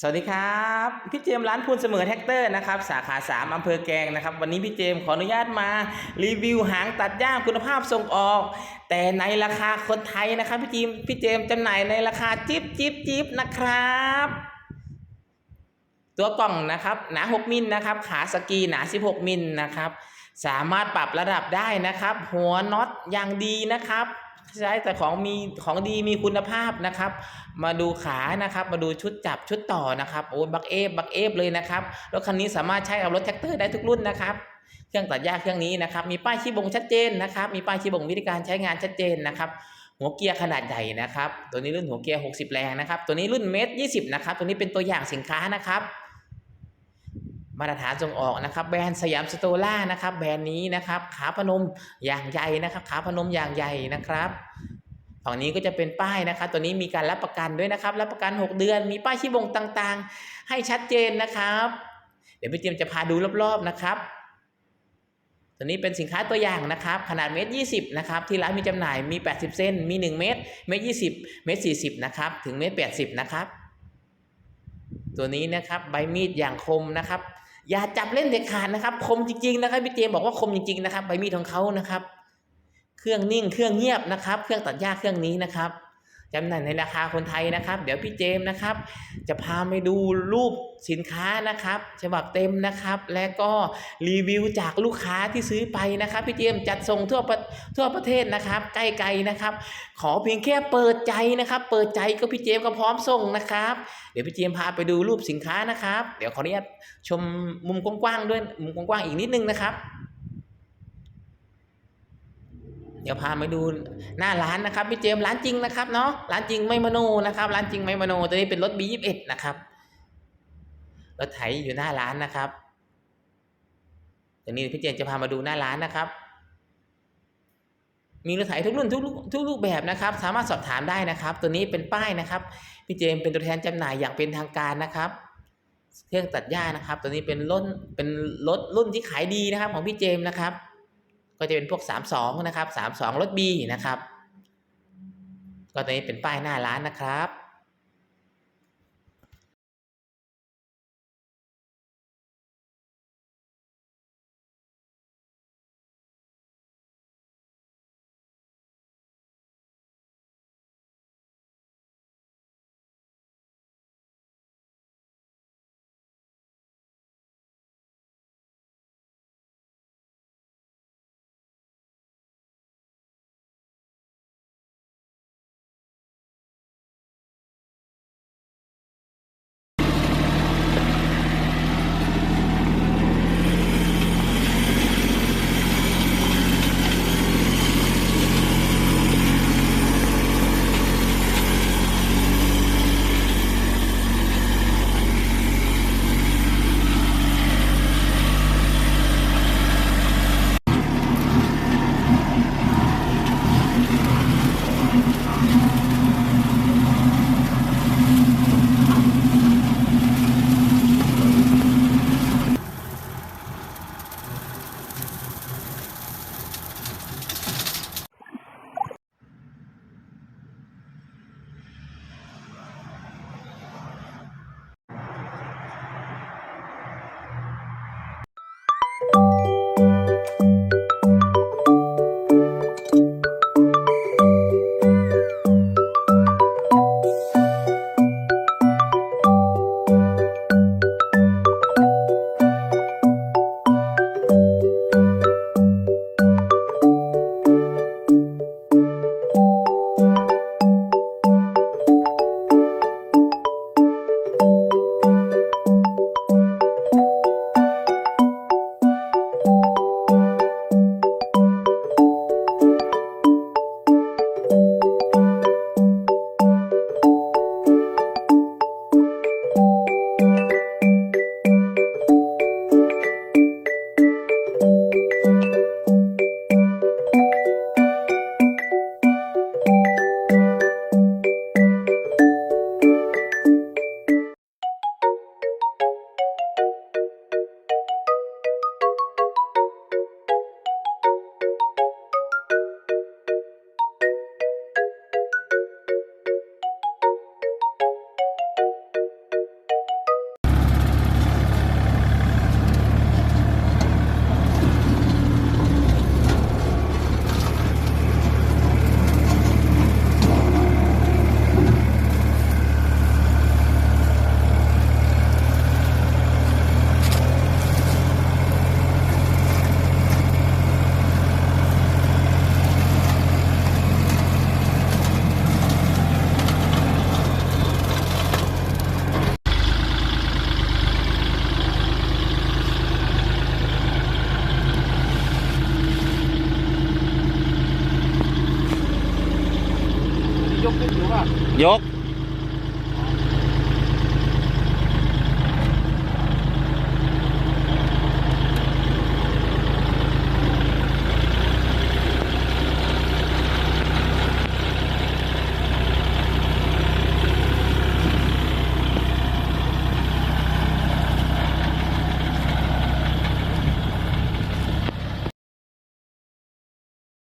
สวัสดีครับพี่เจมร้านพูนเสมอแท็กเตอร์นะครับสาขา 3อำเภอแกงนะครับวันนี้พี่เจมขออนุญาตมารีวิวหางตัดหญ้าคุณภาพส่งออก แต่ในราคาคนไทยนะครับพี่เจมพี่เจมจำหน่ายในราคาจิบจิบจิบนะครับตัวกล่องนะครับหนา 6 มิลนะครับขาสกีหนา 16 มิลนะครับสามารถปรับระดับได้นะครับ หัวน็อตอย่างดีนะครับ ใช้แต่ของมีของดีมีคุณภาพนะครับ มาดูขานะครับ มาดูชุดจับชุดต่อนะครับโอ้ยบักเอฟบักเอฟเลยนะครับรถคันนี้สามารถใช้กับรถแท็กเตอร์ได้ทุกรุ่นนะครับ เครื่องตัดหญ้าเครื่องนี้นะครับ มีป้ายชี้บ่งชัดเจนนะครับ มีป้ายชี้บ่งวิธีการใช้งานชัดเจนนะครับหัวเกียร์ขนาดใหญ่นะครับ ตัวนี้รุ่นหัวเกียร์ 60 แรงนะครับ ตัวนี้รุ่นเมตร 20 นะครับ ตัวนี้เป็นตัวอย่างสินค้านะครับ มาตรฐานส่งออกนะครับ แบรนด์สยามสโตล่านะครับ แบรนด์นี้นะครับขาพนมอย่างใหญ่นะครับ ขาพนมอย่างใหญ่นะครับฝั่งนี้ก็จะเป็นป้ายนะครับ ตัวนี้มีการรับประกันด้วยนะครับ รับประกัน 6 เดือน มีป้ายชี้บ่งต่างๆ ให้ชัดเจนนะครับ เดี๋ยวพี่เจมส์จะพาดูรอบๆนะครับ ตัวนี้เป็นสินค้าตัวอย่างนะครับ ขนาดเมตรยีนะครับ ที่ร้านมีจำหน่ายมี 80 เส้น มี 1 เมตร เมตรยีเมตร40นะครับ ถึงเมตร80นะครับ ตัวนี้นะครับใบมีดอย่างคมนะครับ อย่าจับเล่นเด็ดขาดนะครับ คมจริงๆนะครับพี่เจมบอกว่าคมจริงๆนะครับใบมีดของเขานะครับ เครื่องนิ่งเครื่องเงียบนะครับ เครื่องตัดหญ้าเครื่องนี้นะครับ จำหน่ายในราคาคนไทยนะครับ เดี๋ยวพี่เจมส์นะครับ จะพาไปดูรูปสินค้านะครับฉบับเต็มนะครับ และก็รีวิวจากลูกค้าที่ซื้อไปนะครับ พี่เจมส์จัดส่งทั่วประทั่วประเทศนะครับใกล้ๆนะครับ ขอเพียงแค่เปิดใจนะครับ เปิดใจก็พี่เจมส์ก็พร้อมส่งนะครับ เดี๋ยวพี่เจมส์พาไปดูรูปสินค้านะครับ เดี๋ยวขออนุญาตชมมุมกว้างๆด้วยมุมกว้างๆอีกนิดนึงนะครับ เดี๋ยวพามาดูหน้าร้านนะครับพี่เจมส์ร้านจริงนะครับเนาะร้านจริงไม่มโนนะครับ ร้านจริงไม่มโนตัวนี้เป็นรถ B21 นะครับรถไถอยู่หน้าร้านนะครับตัวนี้พี่เจมส์จะพามาดูหน้าร้านนะครับ มีรถไถทุกรุ่นทุกทุกรูปแบบนะครับ สามารถสอบถามได้นะครับ ตัวนี้เป็นป้ายนะครับพี่เจมส์เป็นตัวแทนจำหน่ายอย่างเป็นทางการนะครับเครื่องตัดหญ้านะครับ ตัวนี้เป็นรุ่นเป็นรถรุ่นที่ขายดีนะครับ ของพี่เจมส์นะครับ ก็จะเป็นพวก 32 นะครับ 32รถ B นะครับ ก็ตัวนี้เป็นป้ายหน้าร้านนะครับ dốt.